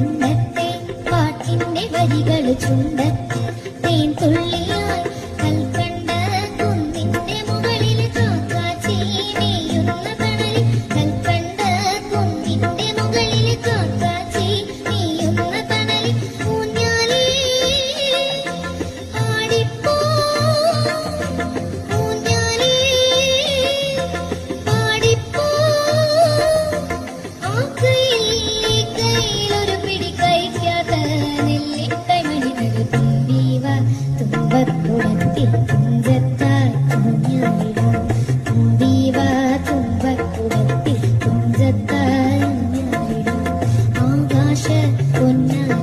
അന്നത്തെ പാട്ടിന്റെ വരികൾ ചുണ്ടത്തിൽ തേൻ തുള്ളിയായി കൽക്കണ്ട കുന്നിന്റെ മുകളിൽ കാക്കാച്ചി നീയുന്ന തണലിൽ കൽക്കണ്ട കുന്നിന്റെ മുകളിൽ കാക്കാച്ചി നീയുന്ന തണലിൽ ഊഞ്ഞാലി ആടിപ്പോ ഊഞ്ഞാലി പാടിപ്പോ ആക്കയിൽ ஆகாச பொன்னா